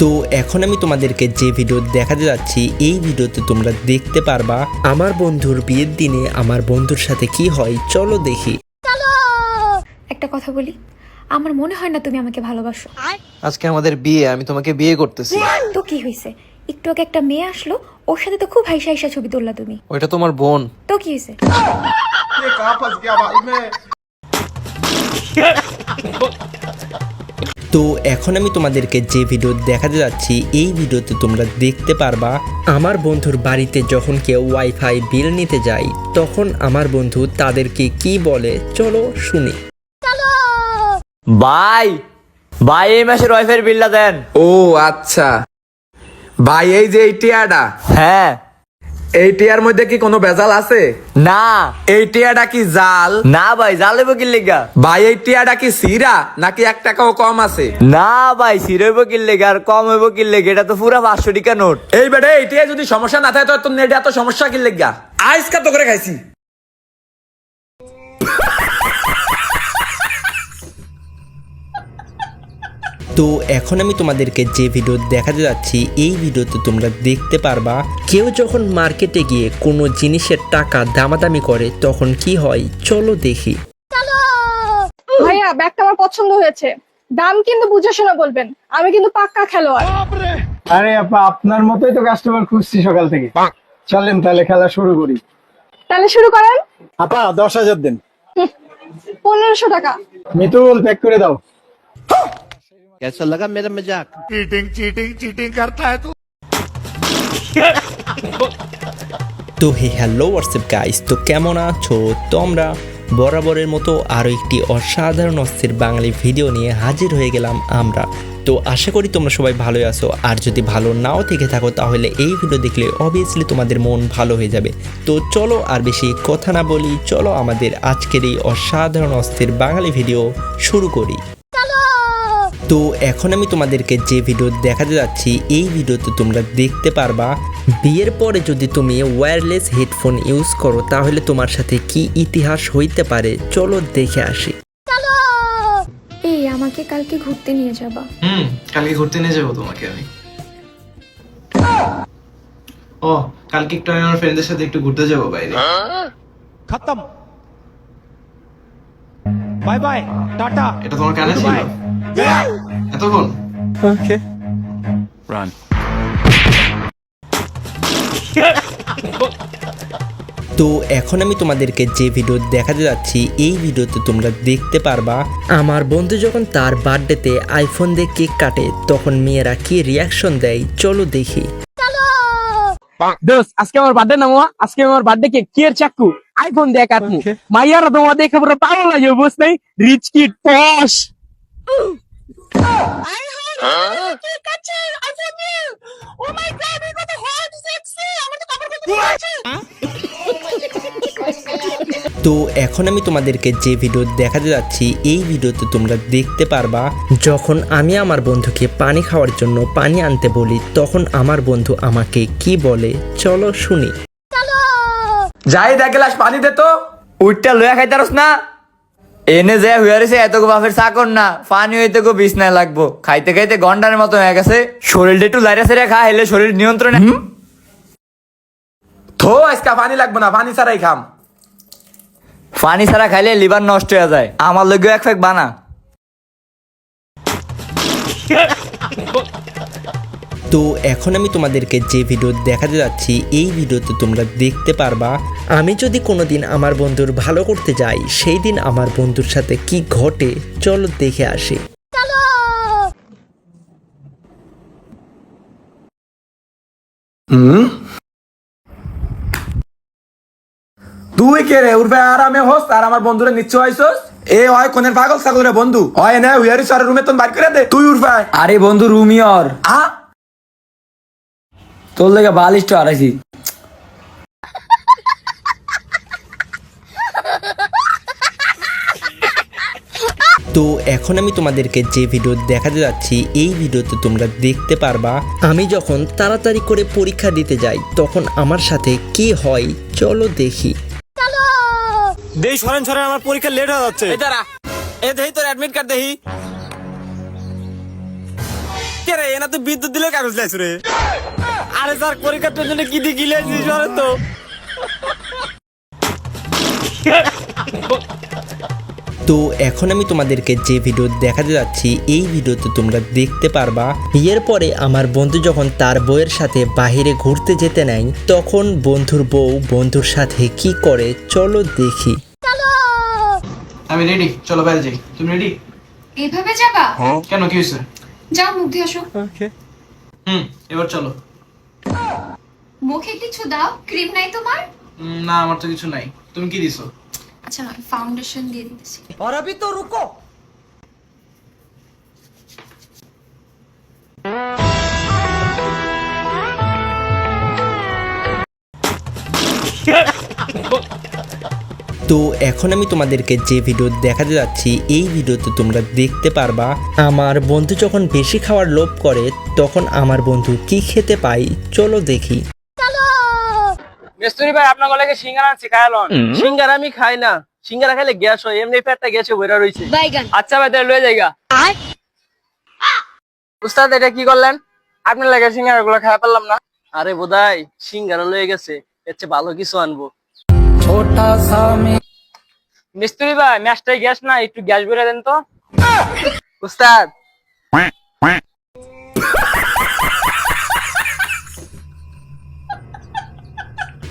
তো এখন আমি তোমাদেরকে যে ভিডিও দেখাতে যাচ্ছি এই ভিডিওতে তোমরা দেখতে পারবা আমার বন্ধুর বিয়ের দিনে আমার বন্ধুর সাথে কি হয়। চলো দেখি। একটা কথা বলি আমার মনে হয় না তুমি আমাকে ভালোবাসো। আজকে আমাদের বিয়ে আমি তোমাকে বিয়ে করতেছি। তো কি হয়েছে? একটু আগে একটা মেয়ে আসলো ওর সাথে তো খুব হাইসা হাইসা ছবি তুললা তুমি। ওইটা তোমার বোন। তো কি হয়েছে? তো এখন আমি তোমাদেরকে যে ভিডিও দেখাতে যাচ্ছি এই ভিডিওতে তোমরা দেখতে পারবা আমার বন্ধুর বাড়িতে যখন কেউ ওয়াইফাই বিল নিতে যায় তখন আমার বন্ধু তাদেরকে কি বলে চলো শুনি। ভাই ভাই এই মাসের ওয়াইফাই বিলটা দেন। ও আচ্ছা। ভাই এই যে এই টিয়াটা। হ্যাঁ। এই টিয়ার মধ্যে কি কোনো ভেজাল আছে? না। এই টিয়াটা কি জাল? না ভাই জ্বালেব কি লেগা? ভাই এই টিয়াটা কি সিরা নাকি এক টাকাও কম আছে? না ভাই সিরইব কি লেগা আর কম হইব কি লেগা? এটা তো পুরা পাঁচশো টাকা নোট। এই বেটে এই টিয়া যদি সমস্যা না থাকে তো নেটে এত সমস্যা কি লেগা? আইসকা তো করে খাইছি? তো এখন আমি তোমাদেরকে যে ভিডিও দেখাতে যাচ্ছি এই ভিডিওতে তোমরা দেখতে পারবা কেউ যখন মার্কেটে গিয়ে কোনো জিনিসের টাকা দামাদামি করে তখন কি হয়? চলো দেখি। ভাইয়া ব্যাগটা আমার পছন্দ হয়েছে। দাম কিন্তু বুঝে শুনে বলবেন। আমি কিন্তু পাক্কা খেলোয়াড়। আরে আপা আপনার মতোই তো কাস্টমার খুঁজছি সকাল থেকে। চলেন তাহলে খেলা শুরু করি। তাহলে শুরু করেন। আপা দশ হাজার দেন। পনেরোশো টাকা। মিতুল প্যাক করে দাও। তো হে হ্যালো হোয়াটসঅ্যাপ গাইস তো কেমন আছো? তোমরা বরাবরের মতো আরও একটি অসাধারণ অস্থির বাঙালি ভিডিও নিয়ে হাজির হয়ে গেলাম আমরা। তো আশা করি তোমরা সবাই ভালোই আছো। আর যদি ভালো নাও থেকে থাকো তাহলে এই ভিডিও দেখলে অবভিয়াসলি তোমাদের মন ভালো হয়ে যাবে। তো চলো আর বেশি কথা না বলি চলো আমাদের আজকের এই অসাধারণ অস্থির বাঙালি ভিডিও শুরু করি। তো এখন আমি তোমাদেরকে যে ভিডিও দেখাতে যাচ্ছি এই ভিডিওতে তোমরা দেখতে পারবা বিয়ের পরে যদি তুমি ওয়্যারলেস হেডফোন ইউজ করো তাহলে তোমার সাথে কি ইতিহাস হইতে পারে? চলো দেখে আসি। এই আমাকে কালকে ঘুরতে নিয়ে যাবা। হুম কালকে ঘুরতে নিয়ে যাব তোমাকে আমি। ও কালকে একটু আমার ফ্রেন্ডদের সাথে একটু ঘুরতে যাব বাইরে। খতম। বাই বাই টাটা। এটা তোমার কানে ছিল? তো এখন আমি তোমাদেরকে যে ভিডিও দেখাতে যাচ্ছি এই ভিডিওতে তোমরা দেখতে পারবা আমার বন্ধু যখন তার বার্থডেতে আইফোন দিয়ে কেক কাটে তখন মেয়েরা কি রিয়াকশন দেয়? চলো দেখি। দোস আজকে আমার বার্থডে নামো আজকে আমার বার্থডে কে? কি এর চাকু? আইফোন দিয়ে কাটমু মাইয়ারা তোমার দেখে পুরো পাগল লাগে বুঝছ নাই? রিচ কিড পশ তো এখন আমি তোমাদেরকে যে ভিডিও দেখাতে যাচ্ছি এই ভিডিওতে তোমরা দেখতে পারবা যখন আমি আমার বন্ধুকে পানি খাওয়ার জন্য পানি আনতে বলি তখন আমার বন্ধু আমাকে কি বলে? চলো শুনি। যাই দেখ গ্লাস পানি দে তো। উঠটা লইয়া খাইতারস না। এনে যে হুয়ারিছে এত বাপের চাকর না। পানি হইতে গো বিছনায় লাগবো। খাইতে খাইতে গন্ডারের মতো হয়ে গেছে। শরীরটা একটু লাইরা সেরে খা হেলে শরীর নিয়ন্ত্রণে থো আজকা পানি লাগবে না পানি ছাড়াই খাম। পানি ছাড়া খাইলে লিভার নষ্ট হয়ে যায়। আমার লগে এক ফেক বানা। তো এখন আমি তোমাদেরকে যে ভিডিও দেখাতে যাচ্ছি এই ভিডিওতে তোমরা দেখতে পারবা আমি যদি কোনোদিন আমার বন্ধুর ভালো করতে যাই সেই দিন আমার বন্ধুর সাথে কি ঘটে চলো দেখে আসি। তুই কে রে? উর্ফে আরামে হোস আর আমার বন্ধুরে নিশ্চয় আইসস? এ হয় কোনের পাগল ছাগল রে বন্ধু। হয় না হুয়ারি সারে রুমে তোন বাইর করে দে। তুই উর্ফে আয়। আরে বন্ধু রুমিয়র। আ? তোর লেগে বালিশ তো আড়াইছি তো এখন আমি তোমাদেরকে যে ভিডিও দেখাতে যাচ্ছি এই ভিডিওতে তোমরা দেখতে পারবা আমি যখন তাড়াতাড়ি করে পরীক্ষা দিতে যাই তখন আমার সাথে কি হয় চলো দেখি। দেই সরেন সরেন আমার পরীক্ষা লেট হয়ে যাচ্ছে। এ দাঁড়া এ দেহি তোর অ্যাডমিট কার্ড কে কে রে এনা তো বিদ্যুৎ দিলে কাগজ লাইছ রে। আরে স্যার পরীক্ষার জন্য কি দিয়ে গিলেছি সরে তো? তো এখন আমি তোমাদেরকে যে ভিডিও দেখাতে যাচ্ছি এই ভিডিওতে তোমরা দেখতে পারবা বিয়ের পরে আমার বন্ধু যখন তার বউয়ের সাথে বাইরে ঘুরতে যেতে নেয় তখন বন্ধুর বউ বন্ধুর সাথে কি করে চলো দেখি। আমি রেডি চলো বাইরে যাই। তুমি রেডি এভাবে যাবা? কেন কি হয়েছে? যাও মুখ দিয়ে আসো। হুম এবার চলো। মুখে কিছু দাও ক্রিম নাই তোমার? না আমার তো কিছু নাই। তুমি কি দিছো? আচ্ছা ফাউন্ডেশন দিয়ে দিতেছি। তো এখন আমি তোমাদেরকে যে ভিডিও দেখাতে যাচ্ছি এই ভিডিওতে তোমরা দেখতে পারবা আমার বন্ধু যখন বেশি খাওয়ার লোভ করে তখন আমার বন্ধু কি খেতে পাই চলো দেখি। মিস্ত্রি ভাই আপনার গলাকে সিঙ্গারা খায়ালন সিঙ্গারা আমি খাই না। সিঙ্গারা খাইলে গ্যাস হয় এমনি পেটটা গেছে বইরা রইছে। আচ্ছা ভাই তাহলে লয়ে যাইগা। উস্তাদ এটা কি করলেন? আপনার লাগে সিঙ্গারা গুলো খাই পারলাম না। আরে বোধাই সিঙ্গারা লয়ে গেছে। এর চেয়ে ভালো কিছু আনব। মিস্ত্রি ভাই ম্যাচটাই গ্যাস না একটু গ্যাস বেড়ে দেন তো। উস্তাদ।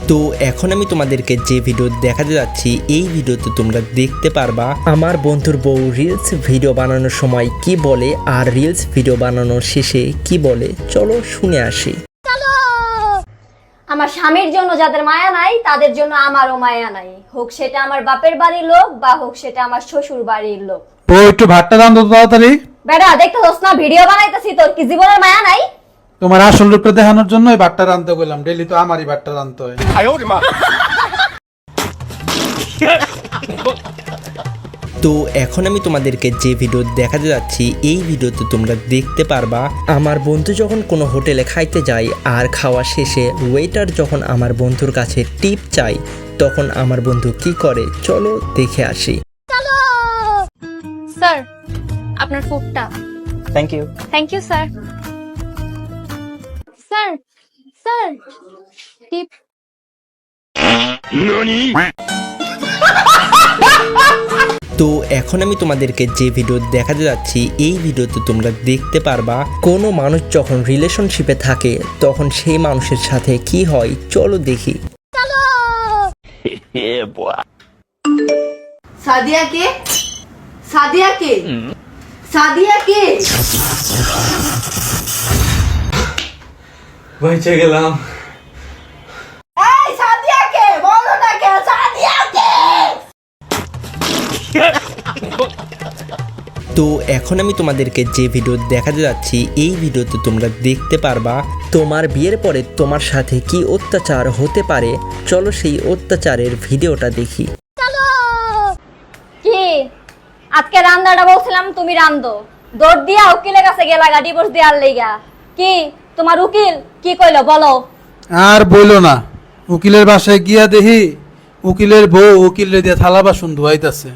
তো এখন আমি তোমাদেরকে যে ভিডিও দেখাতে যাচ্ছি এই ভিডিওতে তোমরা দেখতে পারবা আমার বন্ধুর বউ রিলস ভিডিও বানানোর সময় কি বলে আর রিলস ভিডিও বানানোর শেষে কি বলে। চলো শুনে আসি। আমার স্বামীর জন্য যাদের মায়া নাই তাদের জন্য আমারও মায়া নাই। হোক সেটা আমার বাপের বাড়ির লোক বা হোক সেটা আমার শ্বশুর বাড়ির লোক। ও একটু ভাতটা রান্ধো তো তাড়াতাড়ি। বেটা দেখতে না ভিডিও বানাইতেছি তোর কি জীবনের মায়া নাই? তোমার আসল রূপটা দেখানোর জন্য ওই ভাতটা রান্ধতে বললাম ডেলি তো আমারই বাটটা রান্ধতে হয়। তো এখন আমি তোমাদেরকে যে ভিডিও দেখাতে যাচ্ছি এই ভিডিওতে তোমরা দেখতে পারবা আমার বন্ধু যখন কোনো হোটেলে খাইতে যায় আর খাওয়া শেষে ওয়েটার যখন আমার বন্ধুর কাছে টিপ চাই তখন আমার বন্ধু কি করে? চলো দেখে আসি। স্যার আপনার ফুডটা thank you thank you sir sir sir tip. তো এখন আমি তোমাদেরকে যে ভিডিও দেখাতে যাচ্ছি এই ভিডিওতে তোমরা দেখতে পারবা কোনো মানুষ যখন রিলেশনশিপে থাকে তখন সেই মানুষের সাথে কি হয় চলো দেখি। সাদিয়া কে সাদিয়া কে সাদিয়া কে বাইচে গেলাম। এই সাদিয়া কে বলো না কে সাদিয়া কে তো এখন আমি তোমাদেরকে যে ভিডিও দেখাতে যাচ্ছি এই ভিডিওতে তোমরা দেখতে পারবা তোমার বিয়ের পরে তোমার সাথে কি অত্যাচার হতে পারে। চলো সেই অত্যাচারের ভিডিওটা দেখি। কি? আজকে রান্নাটা বলছিলাম তুমি রান্ধো। দৌড় দিয়া উকিলের কাছে গেলা গা ডিভোর্স দেওয়ার লেগা। কি? তোমার উকিল কি কইলো, বলো। আর বইলো না। উকিলের বাসায় গিয়া দেখি উকিলের বউ উকিলের দিয়ে থালা বাসন ধোয়াইতেছে।